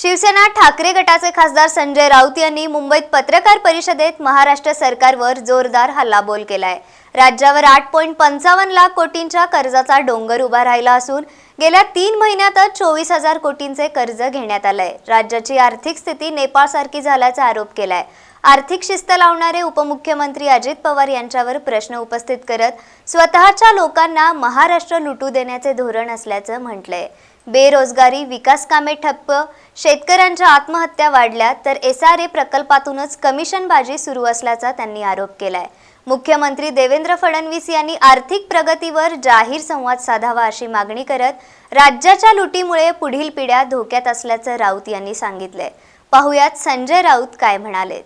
शिवसेना ठाकरे गटाचे खासदार संजय राऊत यांनी मुंबईत पत्रकार परिषदेत महाराष्ट्र सरकारवर जोरदार हल्लाबोल केलाय. राज्यावर आठ पॉईंट पंचावन्न लाख कोटींच्या कर्जाचा डोंगर उभा राहिला असून गेल्या तीन महिन्यातच चोवीस हजार कोटींचे कर्ज घेण्यात आलंय. राज्याची आर्थिक स्थिती नेपाळसारखी झाल्याचा आरोप केलाय. आर्थिक शिस्त लावणारे उपमुख्यमंत्री अजित पवार यांच्यावर प्रश्न उपस्थित करत स्वतःच्या लोकांना महाराष्ट्र लुटू देण्याचे धोरण असल्याचं म्हटलंय. बेरोजगारी विकास कामे ठप्प शेतकऱ्यांच्या आत्महत्या वाढल्या तर एस आर ए प्रकल्पातूनच कमिशनबाजी सुरू असल्याचा त्यांनी आरोप केलाय. मुख्यमंत्री देवेंद्र फडणवीस यांनी आर्थिक प्रगतीवर जाहीर संवाद साधावा अशी मागणी करत राज्याच्या लुटीमुळे पुढील पिढ्या धोक्यात असल्याचं राऊत यांनी सांगितलंय. पाहुयात संजय राऊत काय म्हणालेत.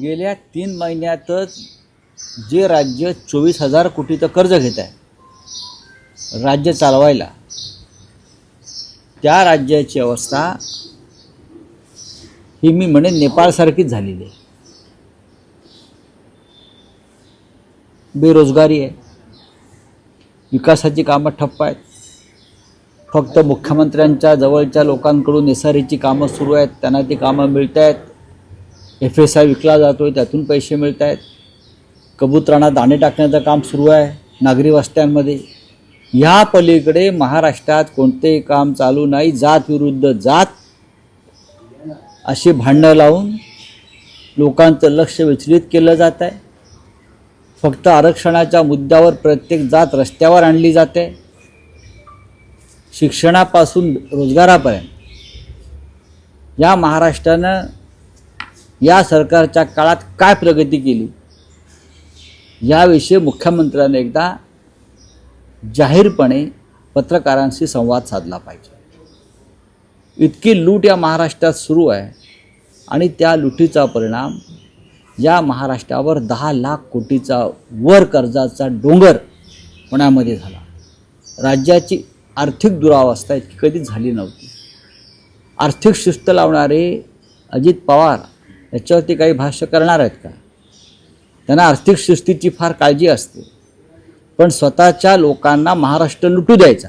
गेल्या तीन महिन्यातच जे राज्य चोवीस हजार कोटीचं कर्ज घेत आहे राज्य चालवायला. त्या राज्याची अवस्था ही मी म्हणेन नेपाळसारखीच झालेली आहे. बेरोजगारी आहे. विकासाची कामं ठप्प आहेत. फक्त मुख्यमंत्र्यांच्या जवळच्या लोकांकडून एस आर एची कामं सुरू आहेत. त्यांना ती कामं मिळत आहेत. एफ एस आय विकला जातो आहे त्यातून पैसे मिळत आहेत. कबुतरांना दाणे टाकण्याचं काम सुरू आहे. नागरी वस्त्यांमध्ये. ह्या पलीकडे महाराष्ट्रात कोणतेही काम चालू नाही. जात विरुद्ध जात अशी भांडणं लावून लोकांचं लक्ष विचलित केलं जात आहे. फक्त आरक्षणाच्या मुद्द्यावर प्रत्येक जात रस्त्यावर आणली जाते. शिक्षणापासून रोजगारापर्यंत. या महाराष्ट्रानं या सरकारच्या काळात काय प्रगती केली? याविषयी मुख्यमंत्र्यांनी एकदा जाहीरपणे पत्रकारांशी संवाद साधला पाहिजे. इतकी लूट या महाराष्ट्रात सुरू आहे आणि त्या लुटीचा परिणाम या महाराष्ट्रावर दहा लाख कोटीचा वर कर्जाचा डोंगर होण्यामध्ये झाला. राज्याची आर्थिक दुरावस्था इतकी कधीच झाली नव्हती. आर्थिक शिस्त लावणारे अजित पवार याच्यावरती काही भाष्य करणार आहेत का? त्यांना आर्थिक शिस्तीची फार काळजी असते. पण स्वतःच्या लोकांना महाराष्ट्र लुटू द्यायचा.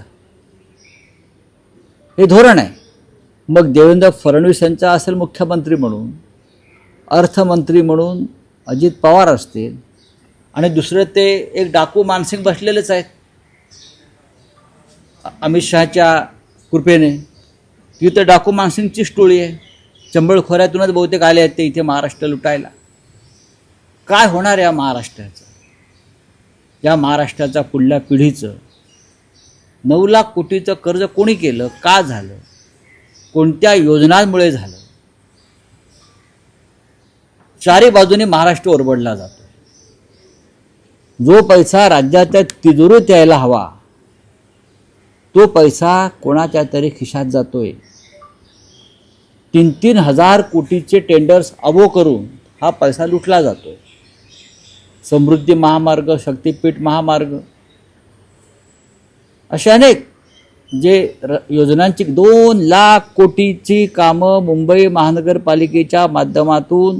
हे धोरण आहे. मग देवेंद्र फडणवीस यांचा असेल मुख्यमंत्री म्हणून अर्थमंत्री म्हणून अजित पवार असतील आणि दुसरे ते एक डाकू मानसिंग बसलेलेच आहेत. अमित शहाच्या कृपेने. ती तर डाकू मानसिंगचीच टोळी आहे. चंबळ खोऱ्यातूनच बहुतेक आले आहेत ते इथे महाराष्ट्र लुटायला. काय होणार या महाराष्ट्राचं? या महाराष्ट्राच्या पुढल्या पिढीचं. नऊ लाख कोटीचं कर्ज कोणी केलं? का झालं? कोणत्या योजनांमुळे झालं? चारी बाजूने महाराष्ट्र ओरबडला जातो जो पैसा राज्याच्या तिजोरीत यायला हवा तो पैसा कोणाच्या तरी खिशात जातोय. तीन तीन हजार कोटीचे टेंडर्स अबो करून हा पैसा लुटला जातोय. समृद्धी महामार्ग शक्तीपीठ महामार्ग असे अनेक जे र योजनांची दोन लाख कोटीची कामं मुंबई महानगरपालिकेच्या माध्यमातून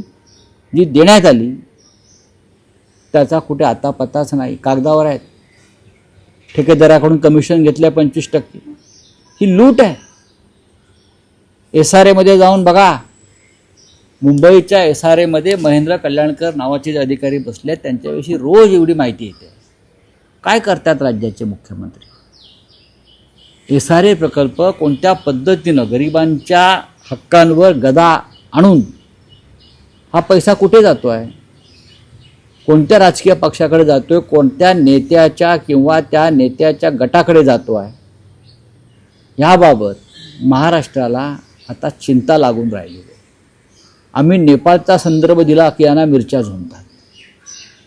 जी देण्यात आली त्याचा कुठे आता पत्ताच नाही. कागदावर आहेत. ठेकेदाराकडून कमिशन घेतलं पंचवीस टक्के. ही लूट आहे. एस आर एमध्ये जाऊन बघा. मुंबईच्या एस आर एमध्ये महेंद्र कल्याणकर नावाचे जे अधिकारी बसले आहेत त्यांच्याविषयी रोज एवढी माहिती येते. काय करतात राज्याचे मुख्यमंत्री? एस आर ए प्रकल्प कोणत्या पद्धतीनं गरिबांच्या हक्कांवर गदा आणून हा पैसा कुठे जातो आहे कोणत्या राजकीय पक्षाकडे जातो आहे कोणत्या नेत्याच्या किंवा त्या नेत्याच्या गटाकडे जातो आहे याबाबत महाराष्ट्राला आता चिंता लागून राहिलेली आहे. आम्ही नेपाळचा संदर्भ दिला की यांना मिरच्या झोंबतात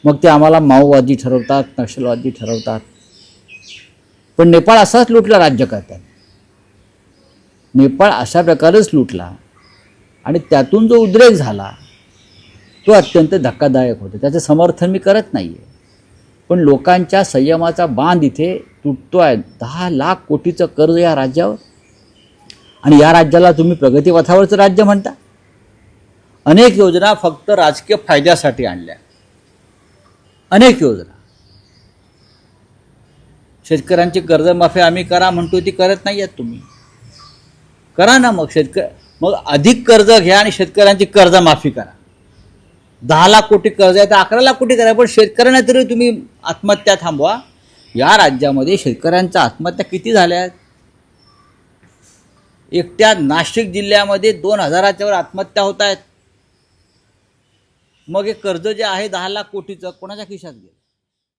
मग ते आम्हाला माओवादी ठरवतात नक्षलवादी ठरवतात. पण नेपाळ असाच लुटला राज्य करतात नेपाळ अशा प्रकारेच लुटला आणि त्यातून जो उद्रेक झाला तो अत्यंत धक्कादायक होतो. त्याचं समर्थन मी करत नाही आहे पण लोकांच्या संयमाचा बांध इथे तुटतो आहे दहा लाख कोटीचं कर्ज या राज्यावर. आणि या राज्याला तुम्ही प्रगतीपथावरचं राज्य म्हणता. अनेक योजना फक्त राजकीय फायद्यासाठी आणल्या. अनेक योजना. शेतकऱ्यांची कर्जमाफी आम्ही करा म्हणतो ती करत नाही आहेत तुम्ही. करा ना मग शेतकरी मग अधिक कर्ज घ्या आणि शेतकऱ्यांची कर्जमाफी करा. दहा लाख कोटी कर्ज आहे तर अकरा लाख कोटी करा पण शेतकऱ्यांना तरी तुम्ही आत्महत्या थांबवा. या राज्यामध्ये शेतकऱ्यांच्या आत्महत्या किती झाल्या? आहेत एकट्या नाशिक जिल्ह्यामध्ये दोन हजाराच्या वर आत्महत्या होत आहेत. मग हे कर्ज जे आहे दहा लाख कोटीचं कोणाच्या खिशात गेलं?